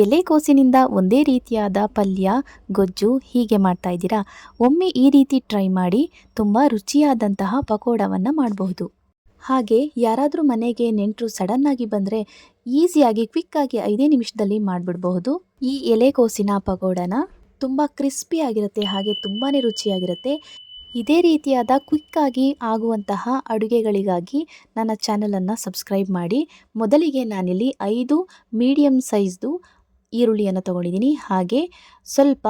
ಎಲೆಕೋಸಿನಿಂದ ಒಂದೇ ರೀತಿಯಾದ ಪಲ್ಯ, ಗೊಜ್ಜು ಹೀಗೆ ಮಾಡ್ತಾ ಇದ್ದೀರಾ? ಒಮ್ಮೆ ಈ ರೀತಿ ಟ್ರೈ ಮಾಡಿ ತುಂಬ ರುಚಿಯಾದಂತಹ ಪಕೋಡವನ್ನು ಮಾಡಬಹುದು. ಹಾಗೆ ಯಾರಾದರೂ ಮನೆಗೆ ನೆಂಟರು ಸಡನ್ನಾಗಿ ಬಂದರೆ ಈಸಿಯಾಗಿ ಕ್ವಿಕ್ಕಾಗಿ ಐದೇ ನಿಮಿಷದಲ್ಲಿ ಮಾಡಿಬಿಡಬಹುದು. ಈ ಎಲೆಕೋಸಿನ ಪಕೋಡನ ತುಂಬ ಕ್ರಿಸ್ಪಿಯಾಗಿರುತ್ತೆ ಹಾಗೆ ತುಂಬಾ ರುಚಿಯಾಗಿರುತ್ತೆ. ಇದೇ ರೀತಿಯಾದ ಕ್ವಿಕ್ಕಾಗಿ ಆಗುವಂತಹ ಅಡುಗೆಗಳಿಗಾಗಿ ನನ್ನ ಚಾನಲನ್ನು ಸಬ್ಸ್ಕ್ರೈಬ್ ಮಾಡಿ. ಮೊದಲಿಗೆ ನಾನಿಲ್ಲಿ ಐದು ಮೀಡಿಯಮ್ ಸೈಜ್ದು ಈರುಳ್ಳಿಯನ್ನು ತೊಗೊಂಡಿದ್ದೀನಿ, ಹಾಗೆ ಸ್ವಲ್ಪ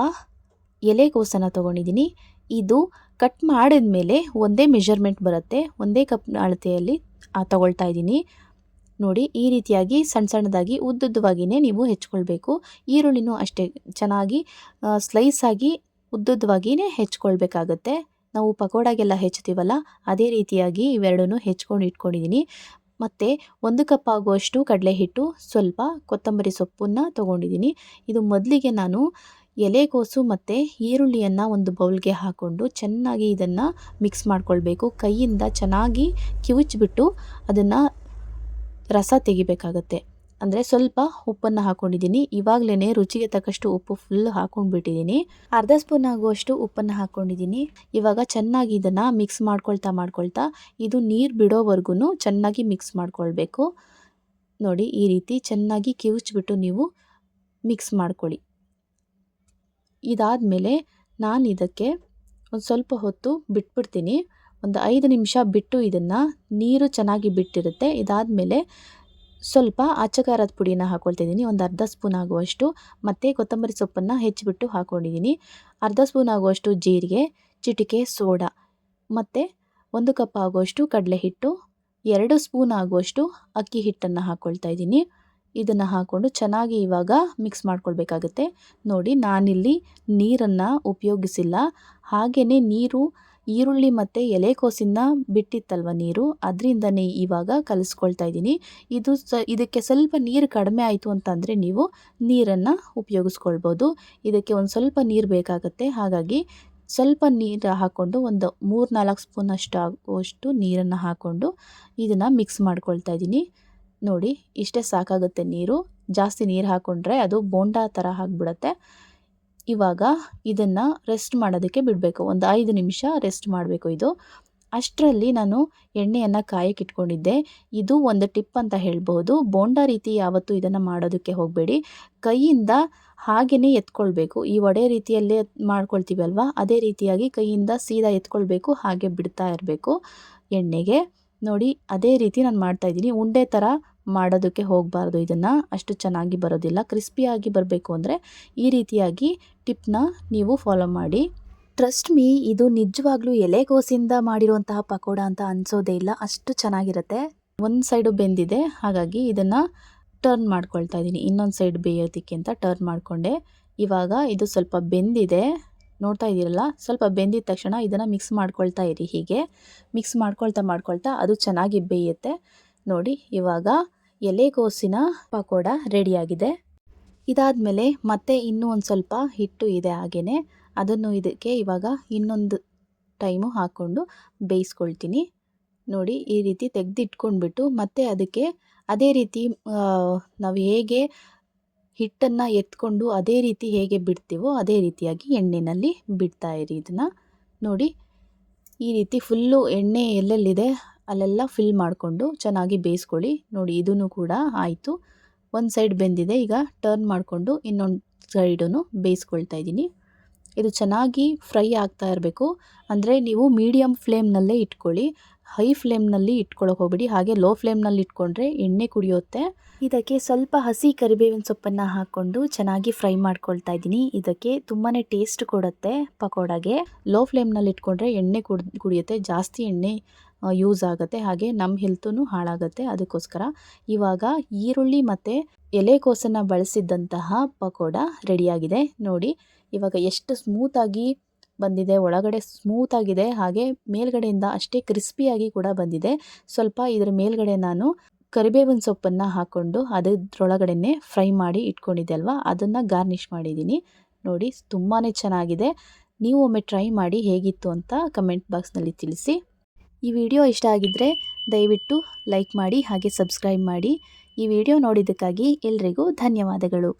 ಎಲೆಕೋಸನ್ನು ತೊಗೊಂಡಿದ್ದೀನಿ. ಇದು ಕಟ್ ಮಾಡಿದ ಮೇಲೆ ಒಂದೇ ಮೆಷರ್ಮೆಂಟ್ ಬರುತ್ತೆ, ಒಂದೇ ಕಪ್ ಅಳತೆಯಲ್ಲಿ ತಗೊಳ್ತಾ ಇದ್ದೀನಿ. ನೋಡಿ, ಈ ರೀತಿಯಾಗಿ ಸಣ್ಣ ಸಣ್ಣದಾಗಿ ಉದ್ದುದ್ದವಾಗಿಯೇ ನೀವು ಹೆಚ್ಕೊಳ್ಬೇಕು. ಈರುಳ್ಳಿನೂ ಅಷ್ಟೇ, ಚೆನ್ನಾಗಿ ಸ್ಲೈಸಾಗಿ ಉದ್ದುದ್ದವಾಗಿಯೇ ಹೆಚ್ಕೊಳ್ಬೇಕಾಗತ್ತೆ. ನಾವು ಪಕೋಡಾಗೆಲ್ಲ ಹೆಚ್ಚುತ್ತೀವಲ್ಲ, ಅದೇ ರೀತಿಯಾಗಿ ಇವೆರಡನ್ನೂ ಹೆಚ್ಕೊಂಡು ಇಟ್ಕೊಂಡಿದ್ದೀನಿ. ಮತ್ತು ಒಂದು ಕಪ್ ಆಗುವಷ್ಟು ಕಡಲೆ ಹಿಟ್ಟು ಸ್ವಲ್ಪ ಕೊತ್ತಂಬರಿ ಸೊಪ್ಪನ್ನು ತೊಗೊಂಡಿದ್ದೀನಿ. ಇದು ಮೊದಲಿಗೆ ನಾನು ಎಲೆಕೋಸು ಮತ್ತು ಈರುಳ್ಳಿಯನ್ನು ಒಂದು ಬೌಲ್ಗೆ ಹಾಕ್ಕೊಂಡು ಚೆನ್ನಾಗಿ ಇದನ್ನು ಮಿಕ್ಸ್ ಮಾಡ್ಕೊಳ್ಬೇಕು. ಕೈಯಿಂದ ಚೆನ್ನಾಗಿ ಕಿವುಚ್ಬಿಟ್ಟು ಅದನ್ನು ರಸ ತೆಗಿಬೇಕಾಗತ್ತೆ. ಅಂದರೆ ಸ್ವಲ್ಪ ಉಪ್ಪನ್ನು ಹಾಕ್ಕೊಂಡಿದ್ದೀನಿ ಇವಾಗಲೇ ರುಚಿಗೆ ತಕ್ಕಷ್ಟು ಉಪ್ಪು ಫುಲ್ ಹಾಕೊಂಡ್ಬಿಟ್ಟಿದ್ದೀನಿ. ಅರ್ಧ ಸ್ಪೂನ್ ಆಗುವಷ್ಟು ಉಪ್ಪನ್ನು ಹಾಕ್ಕೊಂಡಿದ್ದೀನಿ ಇವಾಗ ಚೆನ್ನಾಗಿ ಇದನ್ನು ಮಿಕ್ಸ್ ಮಾಡ್ಕೊಳ್ತಾ ಮಾಡ್ಕೊಳ್ತಾ ಇದು ನೀರು ಬಿಡೋವರೆಗೂ ಚೆನ್ನಾಗಿ ಮಿಕ್ಸ್ ಮಾಡ್ಕೊಳ್ಬೇಕು. ನೋಡಿ, ಈ ರೀತಿ ಚೆನ್ನಾಗಿ ಕಿವುಚ್ಬಿಟ್ಟು ನೀವು ಮಿಕ್ಸ್ ಮಾಡ್ಕೊಳ್ಳಿ. ಇದಾದಮೇಲೆ ನಾನು ಇದಕ್ಕೆ ಒಂದು ಸ್ವಲ್ಪ ಹೊತ್ತು ಬಿಟ್ಬಿಡ್ತೀನಿ. ಒಂದು ಐದು ನಿಮಿಷ ಬಿಟ್ಟು ಇದನ್ನು ನೀರು ಚೆನ್ನಾಗಿ ಬಿಟ್ಟಿರುತ್ತೆ. ಇದಾದಮೇಲೆ ಸ್ವಲ್ಪ ಅಚ್ಚಕಾರದ ಪುಡಿನ ಹಾಕ್ಕೊಳ್ತಿದ್ದೀನಿ ಒಂದು ಅರ್ಧ ಸ್ಪೂನ್ ಆಗುವಷ್ಟು. ಮತ್ತು ಕೊತ್ತಂಬರಿ ಸೊಪ್ಪನ್ನು ಹೆಚ್ಚಿಬಿಟ್ಟು ಹಾಕ್ಕೊಂಡಿದ್ದೀನಿ ಅರ್ಧ ಸ್ಪೂನ್ ಆಗುವಷ್ಟು ಜೀರಿಗೆ, ಚಿಟಿಕೆ, ಸೋಡಾ. ಮತ್ತು ಒಂದು ಕಪ್ ಆಗುವಷ್ಟು ಕಡಲೆ ಹಿಟ್ಟು ಎರಡು ಸ್ಪೂನ್ ಆಗುವಷ್ಟು ಅಕ್ಕಿ ಹಿಟ್ಟನ್ನು ಹಾಕ್ಕೊಳ್ತಾ ಇದ್ದೀನಿ. ಇದನ್ನು ಹಾಕ್ಕೊಂಡು ಚೆನ್ನಾಗಿ ಇವಾಗ ಮಿಕ್ಸ್ ಮಾಡ್ಕೊಳ್ಬೇಕಾಗತ್ತೆ. ನೋಡಿ ನಾನಿಲ್ಲಿ ನೀರನ್ನು ಉಪಯೋಗಿಸಿಲ್ಲ. ಹಾಗೆಯೇ ನೀರು ಈರುಳ್ಳಿ ಮತ್ತು ಎಲೆಕೋಸಿನ ಬಿಟ್ಟಿತ್ತಲ್ವ ನೀರು? ಅದರಿಂದನೇ ಇವಾಗ ಕಲಿಸ್ಕೊಳ್ತಾ ಇದ್ದೀನಿ. ಇದು ಸ, ಇದಕ್ಕೆ ಸ್ವಲ್ಪ ನೀರು ಕಡಿಮೆ ಆಯಿತು ಅಂತಂದರೆ ನೀವು ನೀರನ್ನು ಉಪಯೋಗಿಸ್ಕೊಳ್ಬೋದು. ಇದಕ್ಕೆ ಒಂದು ಸ್ವಲ್ಪ ನೀರು ಬೇಕಾಗುತ್ತೆ. ಹಾಗಾಗಿ ಸ್ವಲ್ಪ ನೀರು ಹಾಕ್ಕೊಂಡು ಒಂದು ಮೂರು ನಾಲ್ಕು ಸ್ಪೂನ್ ಅಷ್ಟು ಆಗುವಷ್ಟು ನೀರನ್ನು ಹಾಕ್ಕೊಂಡು ಇದನ್ನು ಮಿಕ್ಸ್ ಮಾಡ್ಕೊಳ್ತಾ ಇದ್ದೀನಿ. ನೋಡಿ, ಇಷ್ಟೇ ಸಾಕಾಗುತ್ತೆ ನೀರು. ಜಾಸ್ತಿ ನೀರು ಹಾಕ್ಕೊಂಡ್ರೆ ಅದು ಬೋಂಡಾ ಥರ ಆಗಿಬಿಡತ್ತೆ. ಇವಾಗ ಇದನ್ನು ರೆಸ್ಟ್ ಮಾಡೋದಕ್ಕೆ ಬಿಡಬೇಕು. ಒಂದು ಐದು ನಿಮಿಷ ರೆಸ್ಟ್ ಮಾಡಬೇಕು ಇದು. ಅಷ್ಟರಲ್ಲಿ ನಾನು ಎಣ್ಣೆಯನ್ನು ಕಾಯಕ್ಕೆ ಇಟ್ಕೊಂಡಿದ್ದೆ. ಇದು ಒಂದು ಟಿಪ್ ಅಂತ ಹೇಳ್ಬೋದು. ಬೋಂಡಾ ರೀತಿ ಯಾವತ್ತೂ ಇದನ್ನು ಮಾಡೋದಕ್ಕೆ ಹೋಗಬೇಡಿ. ಕೈಯಿಂದ ಹಾಗೆಯೇ ಎತ್ಕೊಳ್ಬೇಕು. ಈ ಒಡೆ ರೀತಿಯಲ್ಲೇ ಅಲ್ವಾ? ಅದೇ ರೀತಿಯಾಗಿ ಕೈಯಿಂದ ಸೀದಾ ಎತ್ಕೊಳ್ಬೇಕು, ಹಾಗೆ ಬಿಡ್ತಾ ಇರಬೇಕು ಎಣ್ಣೆಗೆ. ನೋಡಿ, ಅದೇ ರೀತಿ ನಾನು ಮಾಡ್ತಾಯಿದ್ದೀನಿ ಉಂಡೆ ಥರ ಮಾಡೋದಕ್ಕೆ ಹೋಗಬಾರ್ದು. ಇದನ್ನು ಅಷ್ಟು ಚೆನ್ನಾಗಿ ಬರೋದಿಲ್ಲ. ಕ್ರಿಸ್ಪಿಯಾಗಿ ಬರಬೇಕು ಅಂದರೆ ಈ ರೀತಿಯಾಗಿ ಟಿಪ್ನ ನೀವು ಫಾಲೋ ಮಾಡಿ. ಟ್ರಸ್ಟ್ ಮೀ ಇದು ನಿಜವಾಗ್ಲೂ ಎಲೆಗೋಸಿಂದ ಮಾಡಿರುವಂತಹ ಪಕೋಡ ಅಂತ ಅನಿಸೋದೇ ಇಲ್ಲ. ಅಷ್ಟು ಚೆನ್ನಾಗಿರುತ್ತೆ. ಒಂದು ಸೈಡು ಬೆಂದಿದೆ. ಹಾಗಾಗಿ ಇದನ್ನು ಟರ್ನ್ ಮಾಡ್ಕೊಳ್ತಾ ಇದ್ದೀನಿ. ಇನ್ನೊಂದು ಸೈಡ್ ಬೇಯೋದಕ್ಕೆ ಅಂತ ಟರ್ನ್ ಮಾಡಿಕೊಂಡೆ. ಇವಾಗ ಇದು ಸ್ವಲ್ಪ ಬೆಂದಿದೆ. ನೋಡ್ತಾ ಇದ್ದೀರಲ್ಲ? ಸ್ವಲ್ಪ ಬೆಂದಿದ ತಕ್ಷಣ ಇದನ್ನು ಮಿಕ್ಸ್ ಮಾಡ್ಕೊಳ್ತಾ ಇರಿ ಹೀಗೆ. ಮಿಕ್ಸ್ ಮಾಡ್ಕೊಳ್ತಾ ಮಾಡ್ಕೊಳ್ತಾ ಅದು ಚೆನ್ನಾಗಿ ಬೇಯುತ್ತೆ. ನೋಡಿ, ಇವಾಗ ಎಲೆಕೋಸಿನ ಪಕೋಡ ರೆಡಿಯಾಗಿದೆ. ಇದಾದಮೇಲೆ ಮತ್ತೆ ಇನ್ನೂ ಒಂದು ಸ್ವಲ್ಪ ಹಿಟ್ಟು ಇದೆ ಹಾಗೆಯೇ ಅದನ್ನು ಇದಕ್ಕೆ ಇವಾಗ ಇನ್ನೊಂದು ಟೈಮು ಹಾಕ್ಕೊಂಡು ಬೇಯಿಸ್ಕೊಳ್ತೀನಿ. ನೋಡಿ, ಈ ರೀತಿ ತೆಗೆದಿಟ್ಕೊಂಡ್ಬಿಟ್ಟು ಮತ್ತೆ ಅದಕ್ಕೆ ಅದೇ ರೀತಿ ನಾವು ಹೇಗೆ ಹಿಟ್ಟನ್ನು ಎತ್ಕೊಂಡು ಅದೇ ರೀತಿ ಹೇಗೆ ಬಿಡ್ತೀವೋ ಅದೇ ರೀತಿಯಾಗಿ ಎಣ್ಣೆಯಲ್ಲಿ ಬಿಡ್ತಾ ಇರಿ ಇದನ್ನು. ನೋಡಿ, ಈ ರೀತಿ ಫುಲ್ಲು ಎಣ್ಣೆ ಎಲ್ಲೆಲ್ಲಿದೆ ಅಲ್ಲೆಲ್ಲ ಫಿಲ್ ಮಾಡಿಕೊಂಡು ಚೆನ್ನಾಗಿ ಬೇಯಿಸ್ಕೊಳ್ಳಿ. ನೋಡಿ ಇದೂ ಕೂಡ ಆಯಿತು. ಒಂದು ಸೈಡ್ ಬೆಂದಿದೆ. ಈಗ ಟರ್ನ್ ಮಾಡಿಕೊಂಡು ಇನ್ನೊಂದು ಸೈಡನ್ನು ಬೇಯಿಸ್ಕೊಳ್ತಾ ಇದ್ದೀನಿ. ಇದು ಚೆನ್ನಾಗಿ ಫ್ರೈ ಆಗ್ತಾ ಇರಬೇಕು. ಅಂದರೆ ನೀವು ಮೀಡಿಯಮ್ ಫ್ಲೇಮ್ನಲ್ಲೇ ಇಟ್ಕೊಳ್ಳಿ. ಹೈ ಫ್ಲೇಮ್ನಲ್ಲಿ ಇಟ್ಕೊಳ್ಳೋಕೆ ಹೋಗ್ಬಿಡಿ. ಹಾಗೆ ಲೋ ಫ್ಲೇಮ್ನಲ್ಲಿ ಇಟ್ಕೊಂಡ್ರೆ ಎಣ್ಣೆ ಕುಡಿಯುತ್ತೆ. ಇದಕ್ಕೆ ಸ್ವಲ್ಪ ಹಸಿ ಕರಿಬೇವಿನ ಸೊಪ್ಪನ್ನು ಹಾಕ್ಕೊಂಡು ಚೆನ್ನಾಗಿ ಫ್ರೈ ಮಾಡ್ಕೊಳ್ತಾ ಇದ್ದೀನಿ. ಇದಕ್ಕೆ ತುಂಬಾ ಟೇಸ್ಟ್ ಕೊಡುತ್ತೆ ಪಕೋಡಾಗೆ. ಲೋ ಫ್ಲೇಮ್ನಲ್ಲಿ ಇಟ್ಕೊಂಡ್ರೆ ಎಣ್ಣೆ ಕುಡ್, ಕುಡಿಯುತ್ತೆ. ಜಾಸ್ತಿ ಎಣ್ಣೆ ಯೂಸ್ ಆಗುತ್ತೆ. ಹಾಗೆ ನಮ್ಮ ಹೆಲ್ತೂ ಹಾಳಾಗುತ್ತೆ. ಅದಕ್ಕೋಸ್ಕರ ಇವಾಗ ಈರುಳ್ಳಿ ಮತ್ತು ಎಲೆಕೋಸನ್ನು ಬಳಸಿದ್ದಂತಹ ಪಕೋಡ ರೆಡಿಯಾಗಿದೆ. ನೋಡಿ, ಇವಾಗ ಎಷ್ಟು ಸ್ಮೂತಾಗಿ ಬಂದಿದೆ. ಒಳಗಡೆ ಸ್ಮೂತಾಗಿದೆ ಹಾಗೆ ಮೇಲ್ಗಡೆಯಿಂದ ಅಷ್ಟೇ ಕ್ರಿಸ್ಪಿಯಾಗಿ ಕೂಡ ಬಂದಿದೆ. ಸ್ವಲ್ಪ ಇದರ ಮೇಲ್ಗಡೆ ನಾನು ಕರಿಬೇವಿನ ಸೊಪ್ಪನ್ನು ಹಾಕ್ಕೊಂಡು ಅದರೊಳಗಡೆ ಫ್ರೈ ಮಾಡಿ ಇಟ್ಕೊಂಡಿದ್ದೆ ಅಲ್ವಾ? ಅದನ್ನು ಗಾರ್ನಿಷ್ ಮಾಡಿದ್ದೀನಿ. ನೋಡಿ ತುಂಬಾ ಚೆನ್ನಾಗಿದೆ. ನೀವು ಒಮ್ಮೆ ಟ್ರೈ ಮಾಡಿ ಹೇಗಿತ್ತು ಅಂತ ಕಮೆಂಟ್ ಬಾಕ್ಸ್ನಲ್ಲಿ ತಿಳಿಸಿ. ಈ ವಿಡಿಯೋ ಇಷ್ಟ ಆಗಿದ್ದರೆ ದಯವಿಟ್ಟು ಲೈಕ್ ಮಾಡಿ ಹಾಗೆ ಸಬ್ಸ್ಕ್ರೈಬ್ ಮಾಡಿ ಈ ವಿಡಿಯೋ ನೋಡಿದ್ದಕ್ಕಾಗಿ ಎಲ್ರಿಗೂ ಧನ್ಯವಾದಗಳು.